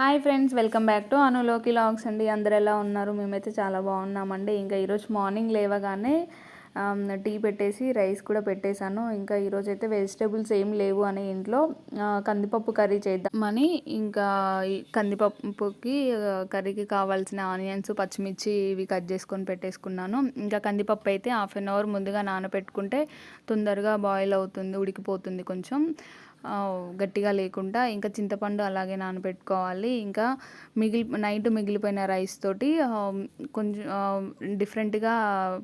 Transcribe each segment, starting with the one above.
Hi friends welcome back to అనులోకి logs అండి. అందరు ఎలా ఉన్నారు? మేమైతే చాలా బాగున్నామండి. ఇంకా ఈరోజు మార్నింగ్ లేవగానే టీ పెట్టేసి రైస్ కూడా పెట్టేశాను. ఇంకా ఈరోజు అయితే వెజిటేబుల్స్ ఏం లేవు అని ఇంట్లో కందిపప్పు కర్రీ చేద్దామని ఇంకా కందిపప్పుకి కర్రీకి కావాల్సిన ఆనియన్స్ పచ్చిమిర్చి ఇవి కట్ చేసుకొని పెట్టేసుకున్నాను. ఇంకా కందిపప్పు అయితే హాఫ్ అన్ అవర్ ముందుగా నానబెట్టుకుంటే తొందరగా బాయిల్ అవుతుంది ఉడికిపోతుంది కొంచెం. గట్టిగా లేకుండా ఇంకా చింతపండు అలాగే నానబెట్టుకోవాలి. ఇంకా మిగిలి నైట్ మిగిలిపోయిన రైస్ తోటి కొంచెం డిఫరెంట్గా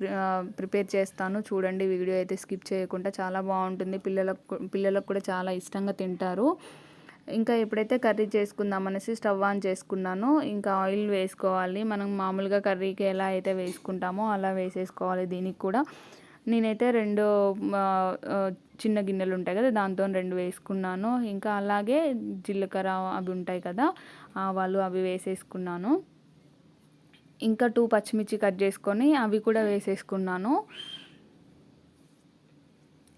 ప్రి- ప్రిపేర్ చేస్తాను. చూడండి వీడియో అయితే స్కిప్ చేయకుండా చాలా బాగుంటుంది. పిల్లలకు పిల్లలకు కూడా చాలా ఇష్టంగా తింటారు. ఇంకా ఎప్పుడైతే కర్రీ చేసుకుందాం అనేసి స్టవ్ ఆన్ చేసుకున్నాను ఇంకా ఆయిల్ వేసుకోవాలి. మనం మామూలుగా కర్రీకి ఎలా అయితే వేసుకుంటామో అలా వేసేసుకోవాలి దీనికి కూడా. నేనైతే రెండు చిన్న గిన్నెలు ఉంటాయి కదా దాంతో రెండు వేసుకున్నాను. ఇంకా అలాగే జీలకర్ర అవి ఉంటాయి కదా ఆవాలు అవి వేసేసుకున్నాను. ఇంకా టూ పచ్చిమిర్చి కట్ చేసుకొని అవి కూడా వేసేసుకున్నాను.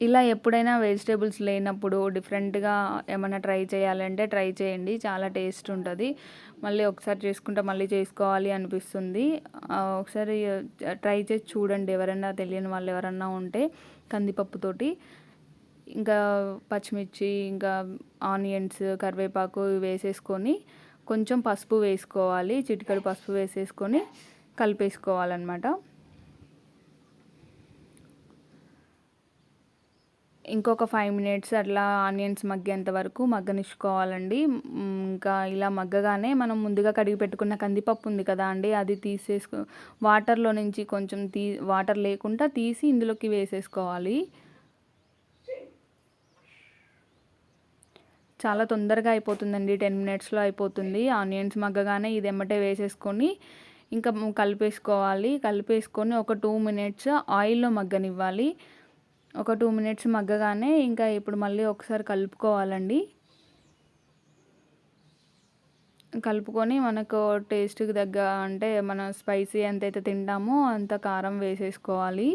ఇలా ఎప్పుడైనా వెజిటేబుల్స్ లేనప్పుడు డిఫరెంట్గా ఏమైనా ట్రై చేయాలంటే ట్రై చేయండి. చాలా టేస్ట్ ఉంటుంది. మళ్ళీ ఒకసారి చేసుకుంటే మళ్ళీ చేసుకోవాలి అనిపిస్తుంది. ఒకసారి ట్రై చేసి చూడండి. ఎవరైనా తెలియని వాళ్ళు ఎవరన్నా ఉంటే కందిపప్పుతోటి ఇంకా పచ్చిమిర్చి ఇంకా ఆనియన్స్ కరివేపాకు వేసేసుకొని కొంచెం పసుపు వేసుకోవాలి. చిటికడు పసుపు వేసేసుకొని కలిపేసుకోవాలన్నమాట. ఇంకొక ఫైవ్ మినిట్స్ అట్లా ఆనియన్స్ మగ్గేంత వరకు మగ్గనిచ్చుకోవాలండి. ఇంకా ఇలా మగ్గగానే మనం ముందుగా కడిగి పెట్టుకున్న కందిపప్పు ఉంది కదా అండి అది తీసేసుకో వాటర్లో నుంచి కొంచెం తీ వాటర్ లేకుండా తీసి ఇందులోకి వేసేసుకోవాలి. చాలా తొందరగా అయిపోతుందండి టెన్ మినిట్స్లో అయిపోతుంది. ఆనియన్స్ మగ్గగానే ఇది ఎమ్మటే వేసేసుకొని ఇంకా కలిపేసుకోవాలి. కలిపేసుకొని ఒక టూ మినిట్స్ ఆయిల్లో మగ్గనివ్వాలి. ఒక టూ మినిట్స్ మగ్గగానే ఇంకా ఇప్పుడు మళ్ళీ ఒకసారి కలుపుకోవాలండి. కలుపుకొని మనకు టేస్ట్కి తగ్గ అంటే మన స్పైసీ ఎంతైతే తింటామో అంత కారం వేసేసుకోవాలి.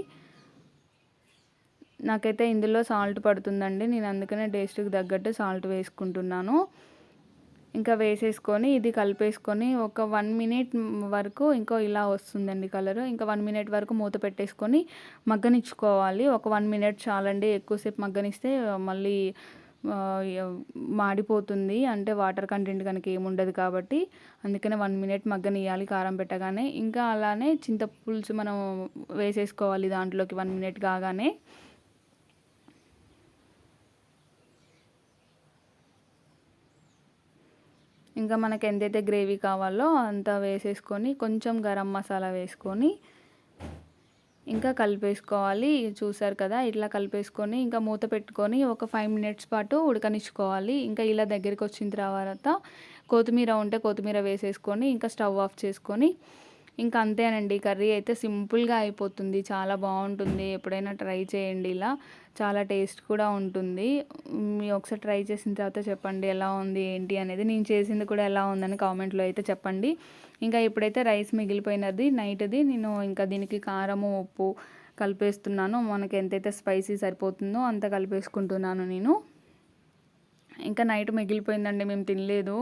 నాకైతే ఇందులో సాల్ట్ పడుతుందండి. నేను అందుకనే టేస్ట్కి తగ్గట్టు సాల్ట్ వేసుకుంటున్నాను. ఇంకా వేసేసుకొని ఇది కలిపేసుకొని ఒక వన్ మినిట్ వరకు ఇంకో ఇలా వస్తుందండి కలర్. ఇంకా వన్ మినిట్ వరకు మూత పెట్టేసుకొని మగ్గనిచ్చుకోవాలి. ఒక వన్ మినిట్ చాలండి ఎక్కువసేపు మగ్గనిస్తే మళ్ళీ మాడిపోతుంది. అంటే వాటర్ కంటెంట్ కనుక ఏముండదు కాబట్టి. అందుకనే వన్ మినిట్ మగ్గనియాలి కారం పెట్టగానే. ఇంకా అలానే చింతపులుసు మనం వేసేసుకోవాలి దాంట్లోకి వన్ మినిట్ కాగానే. ఇంకా మనకి ఎంతైతే గ్రేవీ కావాలో అంత వేసేసుకొని కొంచెం గరం మసాలా వేసుకొని ఇంకా కలిపేసుకోవాలి. చూసారు కదా ఇట్లా కలిపేసుకొని ఇంకా మూత పెట్టుకొని ఒక ఫైవ్ మినిట్స్ పాటు ఉడకనిచ్చుకోవాలి. ఇంకా ఇలా దగ్గరికి వచ్చిన తర్వాత కొత్తిమీర ఉంటే కొత్తిమీర వేసేసుకొని ఇంకా స్టవ్ ఆఫ్ చేసుకొని ఇంకా అంతేనండి. కర్రీ అయితే సింపుల్గా అయిపోతుంది. చాలా బాగుంటుంది. ఎప్పుడైనా ట్రై చేయండి ఇలా. చాలా టేస్ట్ కూడా ఉంటుంది. మీ ఒకసారి ట్రై చేసిన తర్వాత చెప్పండి ఎలా ఉంది ఏంటి అనేది. నేను చేసింది కూడా ఎలా ఉందని కామెంట్లో అయితే చెప్పండి. ఇంకా ఇప్పుడైతే రైస్ మిగిలిపోయినది నైట్ది. నేను ఇంకా దీనికి కారము ఉప్పు కలిపేస్తున్నాను. మనకి ఎంతైతే స్పైసీ సరిపోతుందో అంత కలిపేసుకుంటున్నాను నేను. ఇంకా నైట్ మిగిలిపోయిందండి. మేము తినలేదు.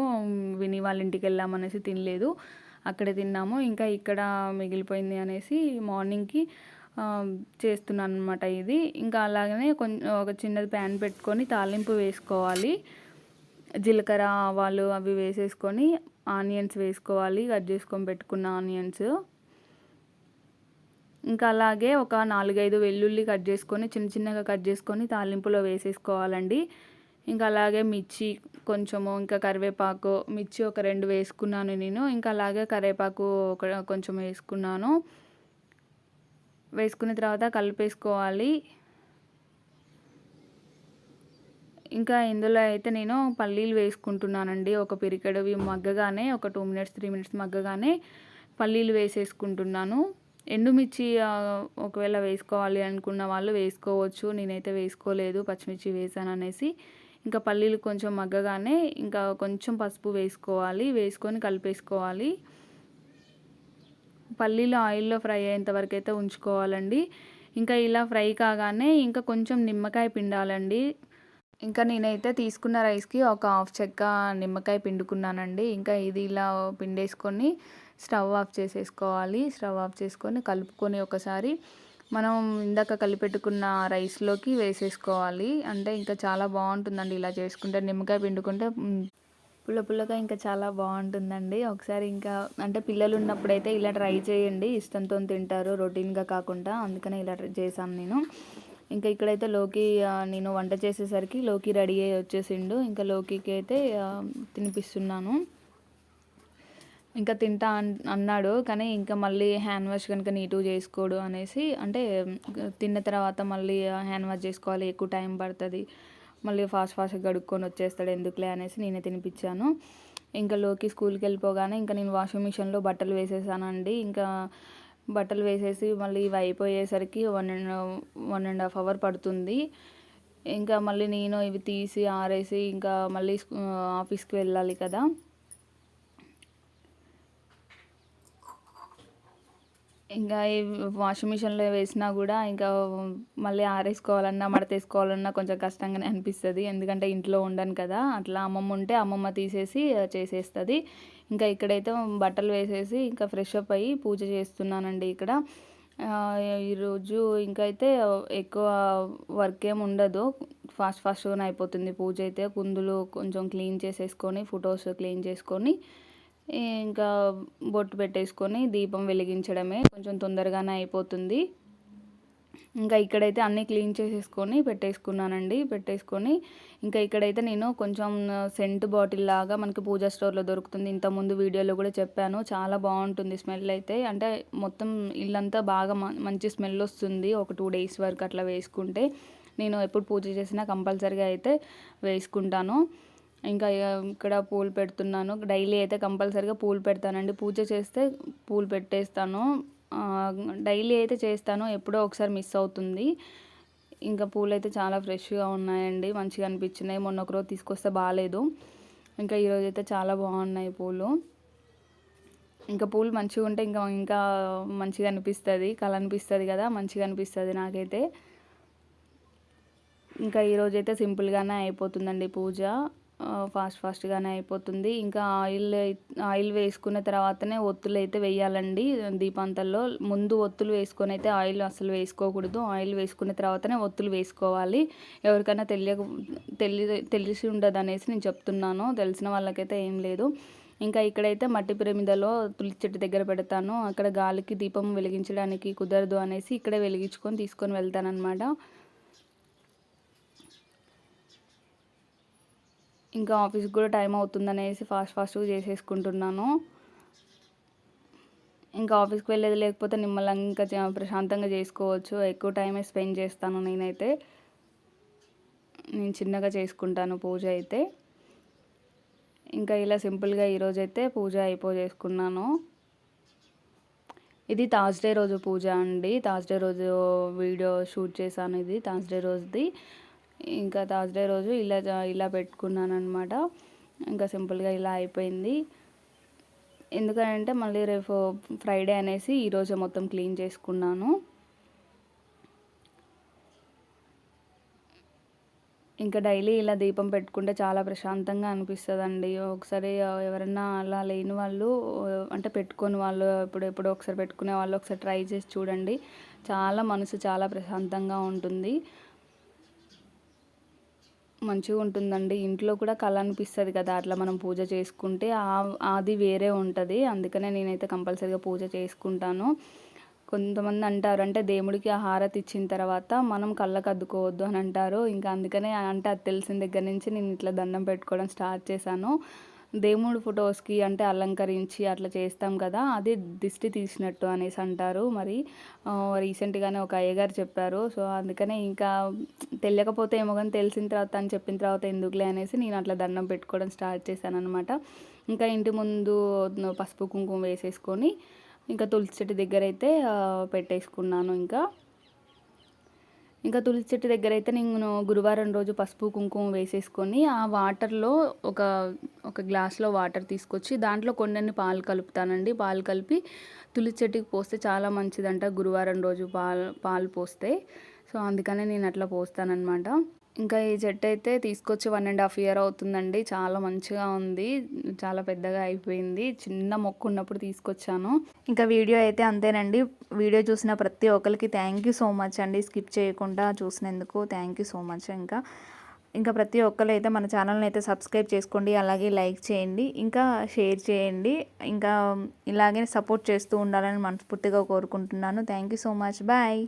విని వాళ్ళ ఇంటికి వెళ్ళామనేసి తినలేదు. అక్కడే తిన్నాము. ఇంకా ఇక్కడ మిగిలిపోయింది అనేసి మార్నింగ్కి చేస్తున్నాను అనమాట ఇది. ఇంకా అలాగనే కొంచెం ఒక చిన్నది ప్యాన్ పెట్టుకొని తాలింపు వేసుకోవాలి. జీలకర్ర ఆవాలు అవి వేసేసుకొని ఆనియన్స్ వేసుకోవాలి. కట్ చేసుకొని పెట్టుకున్న ఆనియన్స్. ఇంకా అలాగే ఒక నాలుగైదు వెల్లుల్లి కట్ చేసుకొని చిన్న చిన్నగా కట్ చేసుకొని తాలింపులో వేసేసుకోవాలండి. ఇంకా అలాగే మిర్చి కొంచెము ఇంకా కరివేపాకు మిర్చి ఒక రెండు వేసుకున్నాను నేను. ఇంకా అలాగే కరివేపాకు ఒక కొంచెం వేసుకున్నాను. వేసుకున్న తర్వాత కలిపేసుకోవాలి. ఇంకా ఇందులో అయితే నేను పల్లీలు వేసుకుంటున్నానండి. ఒక పిరికెడు మగ్గగానే ఒక టూ మినిట్స్ త్రీ మినిట్స్ మగ్గగానే పల్లీలు వేసేసుకుంటున్నాను. ఎండుమిర్చి ఒకవేళ వేసుకోవాలి అనుకున్న వాళ్ళు వేసుకోవచ్చు. నేనైతే వేసుకోలేదు పచ్చిమిర్చి వేసాను అనేసి. ఇంకా పల్లీలు కొంచెం మగ్గగానే ఇంకా కొంచెం పసుపు వేసుకోవాలి వేసుకొని కలిపేసుకోవాలి. పల్లీలు ఆయిల్లో ఫ్రై అయ్యేంత వరకు అయితే ఉంచుకోవాలండి. ఇంకా ఇలా ఫ్రై కాగానే ఇంకా కొంచెం నిమ్మకాయ పిండాలండి. ఇంకా నేనైతే తీసుకున్న రైస్కి ఒక హాఫ్ చెక్క నిమ్మకాయ పిండుకున్నానండి. ఇంకా ఇది ఇలా పిండేసుకొని స్టవ్ ఆఫ్ చేసేసుకోవాలి. స్టవ్ ఆఫ్ చేసుకొని కలుపుకొని ఒకసారి మనం ఇందాక కలిపెట్టుకున్న రైస్లోకి వేసేసుకోవాలి. అంటే ఇంకా చాలా బాగుంటుందండి ఇలా చేసుకుంటే. నిమ్మకాయ పిండుకుంటే పుల్ల పుల్లగా ఇంకా చాలా బాగుంటుందండి. ఒకసారి ఇంకా అంటే పిల్లలు ఉన్నప్పుడైతే ఇలా ట్రై చేయండి. ఇష్టంతో తింటారు. రొటీన్గా కాకుండా అందుకనే ఇలా చేశాను నేను. ఇంకా ఇక్కడైతే లోకి నేను వంట చేసేసరికి లోకి రెడీ అయ్యి వచ్చేసిండు. ఇంకా లోకికి అయితే తినిపిస్తున్నాను. ఇంకా తింటా అన్నాడు. కానీ ఇంకా మళ్ళీ హ్యాండ్ వాష్ కనుక నీట్గా చేసుకోడు అనేసి అంటే తిన్న తర్వాత మళ్ళీ హ్యాండ్ వాష్ చేసుకోవాలి ఎక్కువ టైం పడుతుంది. మళ్ళీ ఫాస్ట్ ఫాస్ట్గా గడుక్కొని వచ్చేస్తాడు ఎందుకులే అనేసి నేనే తినిపించాను. ఇంకా లోకి స్కూల్కి వెళ్ళిపోగానే ఇంకా నేను వాషింగ్ మిషన్లో బట్టలు వేసేసానండి. ఇంకా బట్టలు వేసేసి మళ్ళీ ఇవి అయిపోయేసరికి one and one and half hour పడుతుంది. ఇంకా మళ్ళీ నేను ఇవి తీసి ఆరేసి ఇంకా మళ్ళీ ఆఫీస్కి వెళ్ళాలి కదా. ఇంకా వాషింగ్ మిషన్లో వేసినా కూడా ఇంకా మళ్ళీ ఆరేసుకోవాలన్నా మడతేసుకోవాలన్నా కొంచెం కష్టంగానే అనిపిస్తుంది. ఎందుకంటే ఇంట్లో ఉండను కదా అట్లా అమ్మమ్మ ఉంటే అమ్మమ్మ తీసేసి చేసేస్తుంది. ఇంకా ఇక్కడైతే బట్టలు వేసేసి ఇంకా ఫ్రెష్ అప్ అయ్యి పూజ చేస్తున్నానండి ఇక్కడ. ఈరోజు ఇంకా అయితే ఎక్కువ వర్క్ ఏమి ఉండదు. ఫాస్ట్ ఫాస్ట్గానే అయిపోతుంది పూజ అయితే. కుందులు కొంచెం క్లీన్ చేసేసుకొని ఫొటోస్ క్లీన్ చేసుకొని ఇంకా బొట్టు పెట్టేసుకొని దీపం వెలిగించడమే కొంచెం తొందరగానే అయిపోతుంది. ఇంకా ఇక్కడైతే అన్నీ క్లీన్ చేసేసుకొని పెట్టేసుకున్నానండి. పెట్టేసుకొని ఇంకా ఇక్కడైతే నేను కొంచెం సెంట్ బాటిల్ లాగా మనకి పూజా స్టోర్లో దొరుకుతుంది. ఇంతకుముందు వీడియోలో కూడా చెప్పాను. చాలా బాగుంటుంది స్మెల్ అయితే. అంటే మొత్తం ఇల్లంతా బాగా మంచి స్మెల్ వస్తుంది ఒక టూ డేస్ వరకు అట్లా వేసుకుంటే. నేను ఎప్పుడు పూజ చేసినా కంపల్సరీగా అయితే వేసుకుంటాను. ఇంకా ఇక్కడ పూలు పెడుతున్నాను. డైలీ అయితే కంపల్సరీగా పూలు పెడతానండి. పూజ చేస్తే పూలు పెట్టేస్తాను. డైలీ అయితే చేస్తాను. ఎప్పుడో ఒకసారి మిస్ అవుతుంది. ఇంకా పూలు అయితే చాలా ఫ్రెష్గా ఉన్నాయండి. మంచిగా అనిపించినాయి. మొన్న ఒకరోజు తీసుకొస్తే బాగాలేదు ఇంకా ఈరోజు అయితే చాలా బాగున్నాయి పూలు. ఇంకా పూలు మంచిగా ఉంటే ఇంకా ఇంకా మంచిగా అనిపిస్తుంది. కళ అనిపిస్తుంది కదా. మంచిగా అనిపిస్తుంది నాకైతే. ఇంకా ఈరోజైతే సింపుల్గానే అయిపోతుందండి పూజ. ఫాస్ట్ ఫాస్ట్గానే అయిపోతుంది. ఇంకా ఆయిల్ ఆయిల్ వేసుకున్న తర్వాతనే ఒత్తులు అయితే వేయాలండి. దీపాంతల్లో ముందు ఒత్తులు వేసుకొని అయితే ఆయిల్ అసలు వేసుకోకూడదు. ఆయిల్ వేసుకున్న తర్వాతనే ఒత్తులు వేసుకోవాలి. ఎవరికైనా తెలియక తెలి తెలిసి ఉండదు అనేసి నేను చెప్తున్నాను. తెలిసిన వాళ్ళకైతే ఏం లేదు. ఇంకా ఇక్కడైతే మట్టి పిరమిదలో తులసి చెట్టు దగ్గర పెడతాను. అక్కడ గాలికి దీపం వెలిగించడానికి కుదరదు అనేసి ఇక్కడే వెలిగించుకొని తీసుకొని వెళ్తానమాట ఇంకా ఆఫీస్కి కూడా టైం అవుతుందనేసి ఫాస్ట్ ఫాస్ట్గా చేసేసుకుంటున్నాను. ఇంకా ఆఫీస్కి వెళ్ళేది లేకపోతే నిమ్మలంగా ఇంకా ప్రశాంతంగా చేసుకోవచ్చు. ఎక్కువ టైమే స్పెండ్ చేస్తాను నేనైతే. నేను చిన్నగా చేసుకుంటాను పూజ అయితే. ఇంకా ఇలా సింపుల్గా ఈరోజైతే పూజ అయిపో చేసుకున్నాను ఇది థర్స్డే రోజు పూజ అండి. థర్స్డే రోజు వీడియో షూట్ చేశాను ఇది. థర్స్డే రోజుది. ఇంకా థర్స్డే రోజు ఇలా ఇలా పెట్టుకున్నాను అనమాట ఇంకా సింపుల్గా ఇలా అయిపోయింది. ఎందుకంటే మళ్ళీ రేపు ఫ్రైడే అనేసి ఈరోజు మొత్తం క్లీన్ చేసుకున్నాను. ఇంకా డైలీ ఇలా దీపం పెట్టుకుంటే చాలా ప్రశాంతంగా అనిపిస్తుందండి. ఒకసారి ఎవరన్నా అలా లేని వాళ్ళు అంటే పెట్టుకొని వాళ్ళు ఇప్పుడు ఎప్పుడో ఒకసారి పెట్టుకునే వాళ్ళు ఒకసారి ట్రై చేసి చూడండి. చాలా మనసు చాలా ప్రశాంతంగా ఉంటుంది. మంచిగా ఉంటుందండి. ఇంట్లో కూడా కళ అనిపిస్తుంది కదా అట్లా మనం పూజ చేసుకుంటే అది వేరే ఉంటుంది. అందుకనే నేనైతే కంపల్సరీగా పూజ చేసుకుంటాను. కొంతమంది అంటారు అంటే దేవుడికి ఆ హారతి ఇచ్చిన తర్వాత మనం కళ్ళకు అద్దుకోవద్దు అని అంటారు. ఇంకా అందుకనే అంటే అది తెలిసిన దగ్గర నుంచి నేను ఇట్లా దండం పెట్టుకోవడం స్టార్ట్ చేశాను. దేవుడు ఫొటోస్కి అంటే అలంకరించి అట్లా చేస్తాం కదా అది దిష్టి తీసినట్టు అనేసి అంటారు. మరి రీసెంట్గానే ఒక అయ్యగారు చెప్పారు. సో అందుకనే ఇంకా తెలియకపోతే ఏమో కానీ తెలిసిన తర్వాత అని చెప్పిన తర్వాత ఎందుకులే అనేసి నేను అట్లా దండం పెట్టుకోవడం స్టార్ట్ చేశాను అనమాట ఇంకా ఇంటి ముందు పసుపు కుంకుమ వేసేసుకొని ఇంకా తులసి చెట్టు దగ్గర అయితే పెట్టేసుకున్నాను ఇంకా. ఇంకా తులసి చెట్టు దగ్గర అయితే నేను గురువారం రోజు పసుపు కుంకుమ వేసేసుకొని ఆ వాటర్లో ఒక ఒక గ్లాస్లో వాటర్ తీసుకొచ్చి దాంట్లో కొన్ని పాలు కలుపుతానండి. పాలు కలిపి తులసి చెట్టుకి పోస్తే చాలా మంచిదంట గురువారం రోజు పాలు పాలు పోస్తే. సో అందుకనే నేను అట్లా పోస్తానన్నమాట. ఇంకా ఈ చెట్టు అయితే తీసుకొచ్చి వన్ అండ్ హాఫ్ ఇయర్ అవుతుందండి. చాలా మంచిగా ఉంది. చాలా పెద్దగా అయిపోయింది. చిన్న మొక్క ఉన్నప్పుడు తీసుకొచ్చాను. ఇంకా వీడియో అయితే అంతేనండి. వీడియో చూసిన ప్రతి ఒక్కరికి థ్యాంక్ యూ సో మచ్ అండి. స్కిప్ చేయకుండా చూసినందుకు థ్యాంక్ యూ సో మచ్ ఇంకా. ఇంకా ప్రతి ఒక్కరు అయితే మన ఛానల్ని అయితే సబ్స్క్రైబ్ చేసుకోండి. అలాగే లైక్ చేయండి. ఇంకా షేర్ చేయండి. ఇంకా ఇలాగే సపోర్ట్ చేస్తూ ఉండాలని మనస్ఫూర్తిగా కోరుకుంటున్నాను. Thank you so much bye